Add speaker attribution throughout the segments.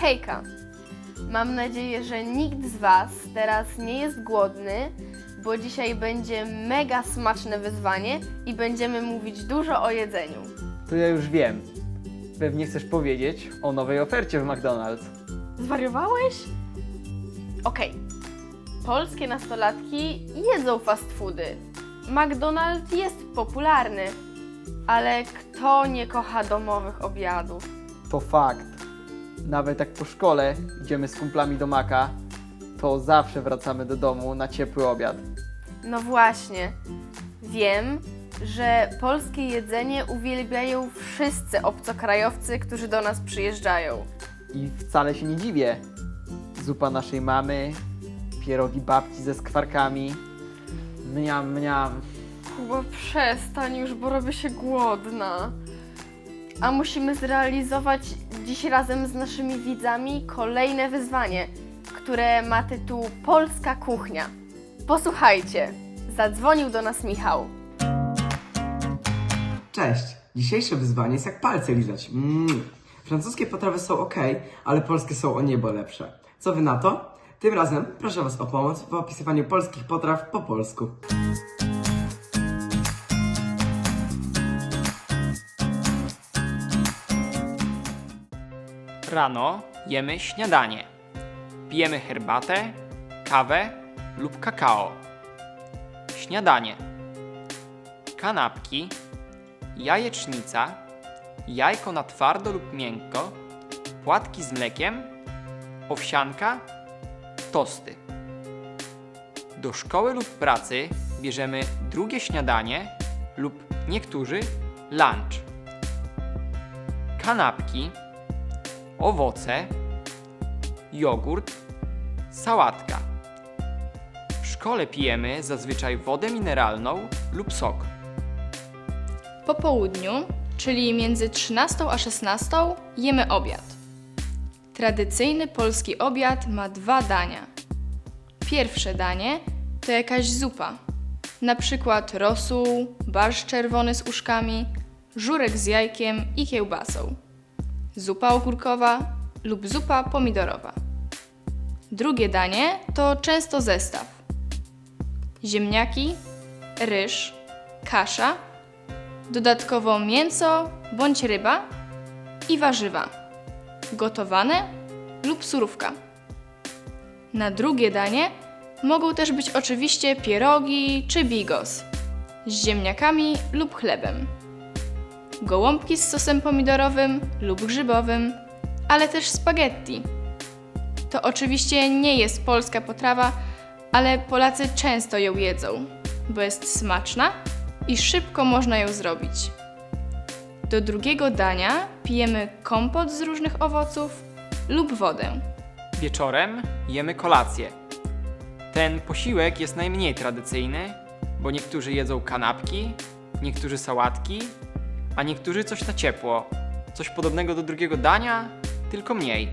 Speaker 1: Hejka! Mam nadzieję, że nikt z Was teraz nie jest głodny, bo dzisiaj będzie mega smaczne wyzwanie i będziemy mówić dużo o jedzeniu.
Speaker 2: To ja już wiem. Pewnie chcesz powiedzieć o nowej ofercie w McDonald's.
Speaker 1: Zwariowałeś? Okej. Polskie nastolatki jedzą fast foody. McDonald's jest popularny, ale kto nie kocha domowych obiadów?
Speaker 2: To fakt. Nawet jak po szkole idziemy z kumplami do Maka, to zawsze wracamy do domu na ciepły obiad.
Speaker 1: No właśnie. Wiem, że polskie jedzenie uwielbiają wszyscy obcokrajowcy, którzy do nas przyjeżdżają.
Speaker 2: I wcale się nie dziwię. Zupa naszej mamy, pierogi babci ze skwarkami. Mniam, mniam.
Speaker 1: Kuba, przestań już, bo robię się głodna. A musimy zrealizować dziś razem z naszymi widzami kolejne wyzwanie, które ma tytuł Polska Kuchnia. Posłuchajcie, zadzwonił do nas Michał.
Speaker 3: Cześć! Dzisiejsze wyzwanie jest jak palce lizać. Mm. Francuskie potrawy są ok, ale polskie są o niebo lepsze. Co wy na to? Tym razem proszę Was o pomoc w opisywaniu polskich potraw po polsku.
Speaker 4: Rano jemy śniadanie. Pijemy herbatę, kawę lub kakao. Śniadanie. Kanapki, jajecznica, jajko na twardo lub miękko, płatki z mlekiem, owsianka, tosty. Do szkoły lub pracy bierzemy drugie śniadanie lub niektórzy lunch. Kanapki, owoce, jogurt, sałatka. W szkole pijemy zazwyczaj wodę mineralną lub sok.
Speaker 5: Po południu, czyli między 13 a 16, jemy obiad. Tradycyjny polski obiad ma dwa dania. Pierwsze danie to jakaś zupa, na przykład rosół, barszcz czerwony z uszkami, żurek z jajkiem i kiełbasą, zupa ogórkowa lub zupa pomidorowa. Drugie danie to często zestaw. Ziemniaki, ryż, kasza, dodatkowo mięso bądź ryba i warzywa, gotowane lub surówka. Na drugie danie mogą też być oczywiście pierogi czy bigos z ziemniakami lub chlebem, gołąbki z sosem pomidorowym lub grzybowym, ale też spaghetti. To oczywiście nie jest polska potrawa, ale Polacy często ją jedzą, bo jest smaczna i szybko można ją zrobić. Do drugiego dania pijemy kompot z różnych owoców lub wodę.
Speaker 4: Wieczorem jemy kolację. Ten posiłek jest najmniej tradycyjny, bo niektórzy jedzą kanapki, niektórzy sałatki, a niektórzy coś na ciepło. Coś podobnego do drugiego dania, tylko mniej.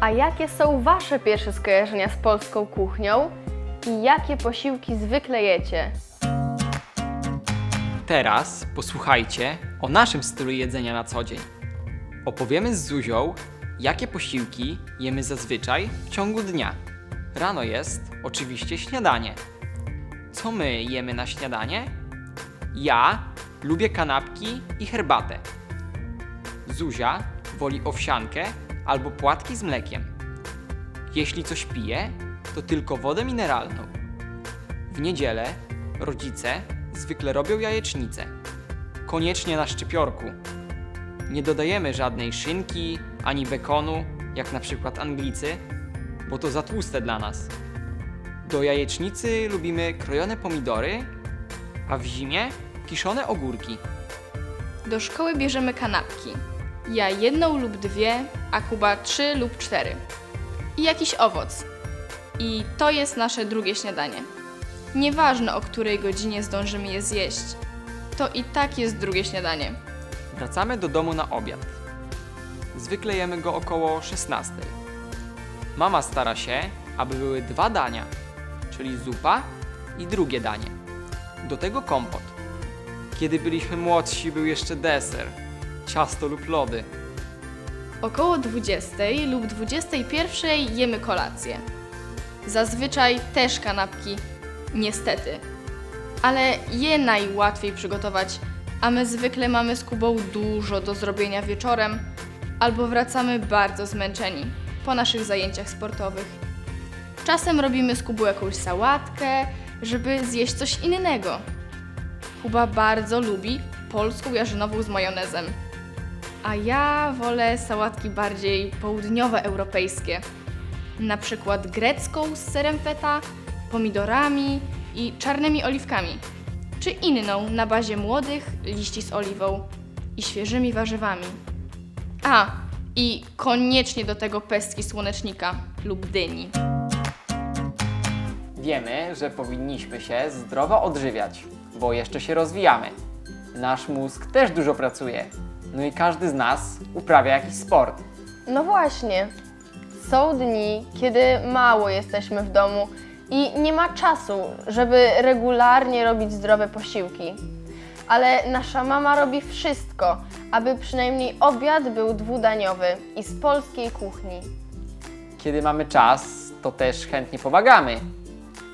Speaker 1: A jakie są Wasze pierwsze skojarzenia z polską kuchnią i jakie posiłki zwykle jecie?
Speaker 4: Teraz posłuchajcie o naszym stylu jedzenia na co dzień. Opowiemy z Zuzią, jakie posiłki jemy zazwyczaj w ciągu dnia. Rano jest oczywiście śniadanie. Co my jemy na śniadanie? Ja lubię kanapki i herbatę. Zuzia woli owsiankę albo płatki z mlekiem. Jeśli coś pije, to tylko wodę mineralną. W niedzielę rodzice zwykle robią jajecznicę. Koniecznie na szczypiorku. Nie dodajemy żadnej szynki ani bekonu, jak na przykład Anglicy, bo to za tłuste dla nas. Do jajecznicy lubimy krojone pomidory, a w zimie kiszone ogórki.
Speaker 5: Do szkoły bierzemy kanapki. Ja jedną lub dwie, a Kuba trzy lub cztery. I jakiś owoc. I to jest nasze drugie śniadanie. Nieważne o której godzinie zdążymy je zjeść, to i tak jest drugie śniadanie.
Speaker 4: Wracamy do domu na obiad. Zwykle jemy go około 16. Mama stara się, aby były dwa dania, czyli zupa i drugie danie. Do tego kompot. Kiedy byliśmy młodsi, był jeszcze deser, ciasto lub lody.
Speaker 5: Około 20 lub 21 jemy kolację. Zazwyczaj też kanapki, niestety. Ale je najłatwiej przygotować, a my zwykle mamy z Kubą dużo do zrobienia wieczorem albo wracamy bardzo zmęczeni po naszych zajęciach sportowych. Czasem robimy z Kubą jakąś sałatkę, żeby zjeść coś innego. Kuba bardzo lubi polską jarzynową z majonezem. A ja wolę sałatki bardziej południowoeuropejskie. Na przykład grecką z serem feta, pomidorami i czarnymi oliwkami. Czy inną na bazie młodych liści z oliwą i świeżymi warzywami. A, i koniecznie do tego pestki słonecznika lub dyni.
Speaker 4: Wiemy, że powinniśmy się zdrowo odżywiać, bo jeszcze się rozwijamy. Nasz mózg też dużo pracuje. No i każdy z nas uprawia jakiś sport.
Speaker 1: No właśnie. Są dni, kiedy mało jesteśmy w domu i nie ma czasu, żeby regularnie robić zdrowe posiłki. Ale nasza mama robi wszystko, aby przynajmniej obiad był dwudaniowy i z polskiej kuchni.
Speaker 4: Kiedy mamy czas, to też chętnie pomagamy.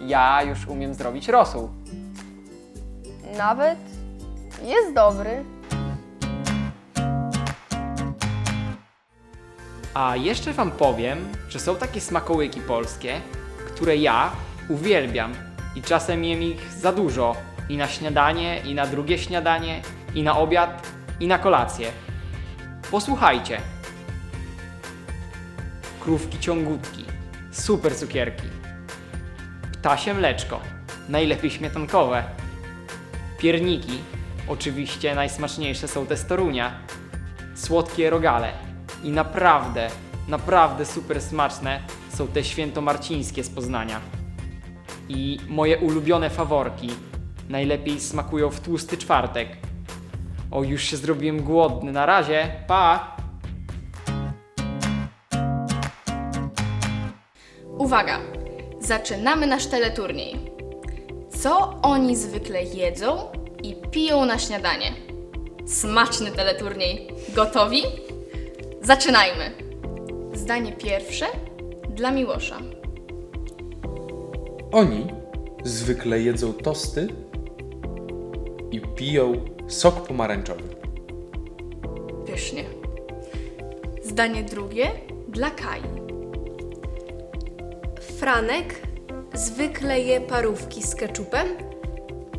Speaker 4: Ja już umiem zrobić rosół.
Speaker 1: Nawet jest dobry.
Speaker 4: A jeszcze Wam powiem, że są takie smakołyki polskie, które ja uwielbiam i czasem jem ich za dużo i na śniadanie, i na drugie śniadanie, i na obiad, i na kolację. Posłuchajcie. Krówki ciągutki, super cukierki. Ptasie mleczko, najlepiej śmietankowe. Pierniki, oczywiście najsmaczniejsze są te z Torunia. Słodkie rogale i naprawdę, naprawdę super smaczne są te świętomarcińskie z Poznania. I moje ulubione faworki najlepiej smakują w tłusty czwartek. O, już się zrobiłem głodny. Na razie, pa!
Speaker 5: Uwaga! Zaczynamy nasz teleturniej. Co oni zwykle jedzą i piją na śniadanie? Smaczny teleturniej. Gotowi? Zaczynajmy! Zdanie pierwsze dla Miłosza.
Speaker 6: Oni zwykle jedzą tosty i piją sok pomarańczowy.
Speaker 5: Pysznie. Zdanie drugie dla Kai.
Speaker 7: Franek zwykle je parówki z keczupem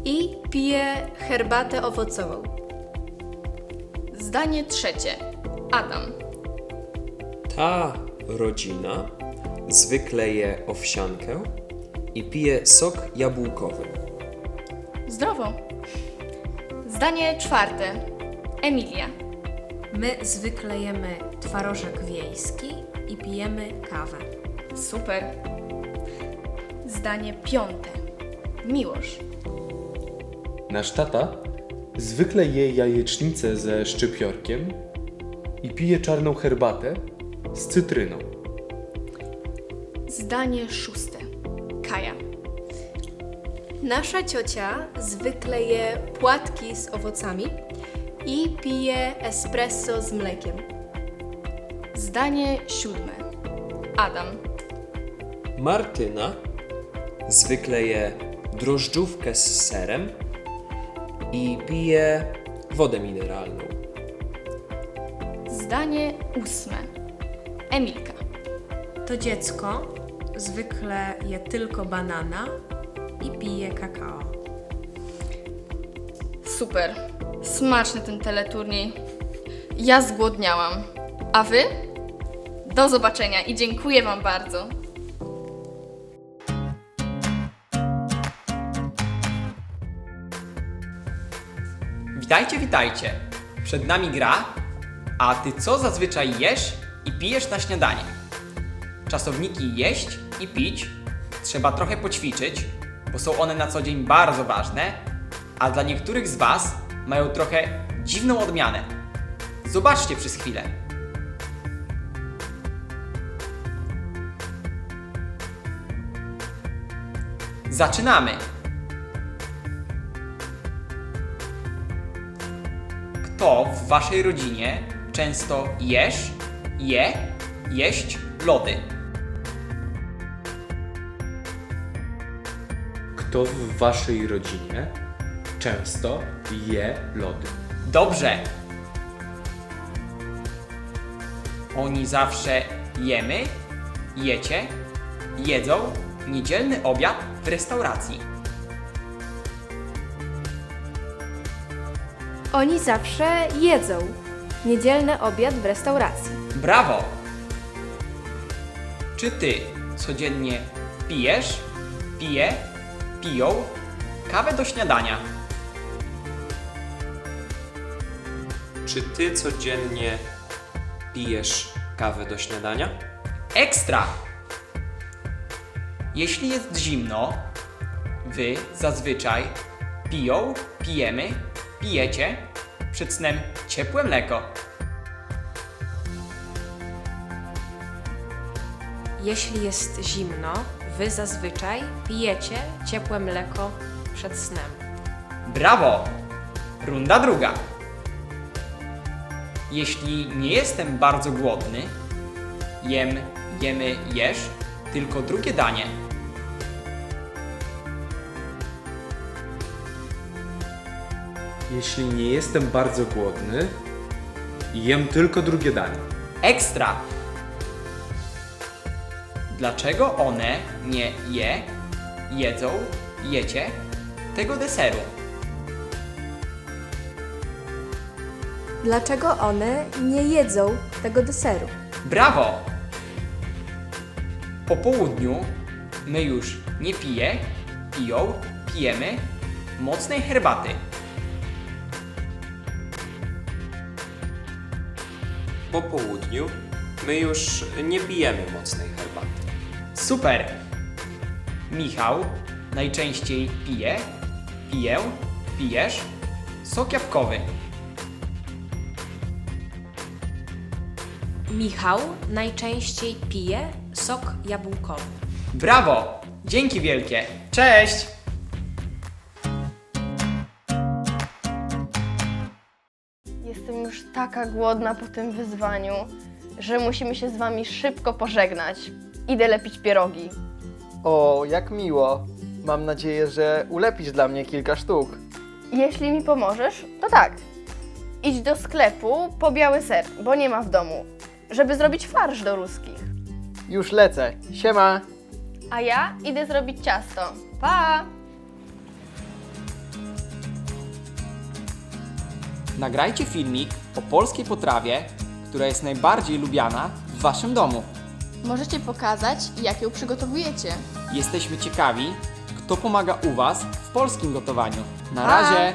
Speaker 7: i pije herbatę owocową.
Speaker 5: Zdanie trzecie. Adam.
Speaker 8: Ta rodzina zwykle je owsiankę i pije sok jabłkowy.
Speaker 5: Zdrowo. Zdanie czwarte. Emilia.
Speaker 7: My zwykle jemy twarożek wiejski i pijemy kawę.
Speaker 5: Super. Zdanie piąte. Miłosz.
Speaker 6: Nasz tata zwykle je jajecznicę ze szczypiorkiem i pije czarną herbatę z cytryną.
Speaker 5: Zdanie szóste. Kaja.
Speaker 7: Nasza ciocia zwykle je płatki z owocami i pije espresso z mlekiem.
Speaker 5: Zdanie siódme. Adam.
Speaker 8: Martyna zwykle je drożdżówkę z serem i pije wodę mineralną.
Speaker 5: Zdanie ósme. Emilka.
Speaker 9: To dziecko zwykle je tylko banana i pije kakao.
Speaker 5: Super. Smaczny ten teleturniej. Ja zgłodniałam. A wy? Do zobaczenia i dziękuję wam bardzo.
Speaker 4: Witajcie, witajcie. Przed nami gra. A ty co zazwyczaj jesz i pijesz na śniadanie? Czasowniki jeść i pić trzeba trochę poćwiczyć, bo są one na co dzień bardzo ważne, a dla niektórych z Was mają trochę dziwną odmianę. Zobaczcie przez chwilę. Zaczynamy! Kto w waszej rodzinie często jesz je, jeść lody.
Speaker 6: Kto w waszej rodzinie często je lody?
Speaker 4: Dobrze. Oni zawsze jemy, jecie, jedzą niedzielny obiad w restauracji.
Speaker 7: Oni zawsze jedzą niedzielny obiad w restauracji.
Speaker 4: Brawo! Czy ty codziennie pijesz, pije, piją kawę do śniadania?
Speaker 8: Czy ty codziennie pijesz kawę do śniadania?
Speaker 4: Ekstra! Jeśli jest zimno, wy zazwyczaj piją, pijemy, pijecie przed snem ciepłe mleko.
Speaker 9: Jeśli jest zimno, wy zazwyczaj pijecie ciepłe mleko przed snem.
Speaker 4: Brawo! Runda druga. Jeśli nie jestem bardzo głodny, jem, jemy, jesz tylko drugie danie.
Speaker 6: Jeśli nie jestem bardzo głodny, jem tylko drugie danie.
Speaker 4: Ekstra! Dlaczego one nie je, jedzą, jecie tego deseru?
Speaker 7: Dlaczego one nie jedzą tego deseru?
Speaker 4: Brawo! Po południu my już nie pije, piją, pijemy mocnej herbaty.
Speaker 8: Po południu my już nie pijemy mocnej herbaty.
Speaker 4: Super! Michał najczęściej pije, piję, pijesz sok jabłkowy.
Speaker 9: Michał najczęściej pije sok jabłkowy.
Speaker 4: Brawo! Dzięki wielkie! Cześć!
Speaker 1: Taka głodna po tym wyzwaniu, że musimy się z wami szybko pożegnać. Idę lepić pierogi.
Speaker 2: O, jak miło. Mam nadzieję, że ulepisz dla mnie kilka sztuk.
Speaker 1: Jeśli mi pomożesz, to tak. Idź do sklepu po biały ser, bo nie ma w domu, żeby zrobić farsz do ruskich.
Speaker 2: Już lecę. Siema!
Speaker 1: A ja idę zrobić ciasto. Pa!
Speaker 4: Nagrajcie filmik o polskiej potrawie, która jest najbardziej lubiana w waszym domu.
Speaker 5: Możecie pokazać, jak ją przygotowujecie.
Speaker 4: Jesteśmy ciekawi, kto pomaga u was w polskim gotowaniu. Na
Speaker 1: Pa!
Speaker 4: razie!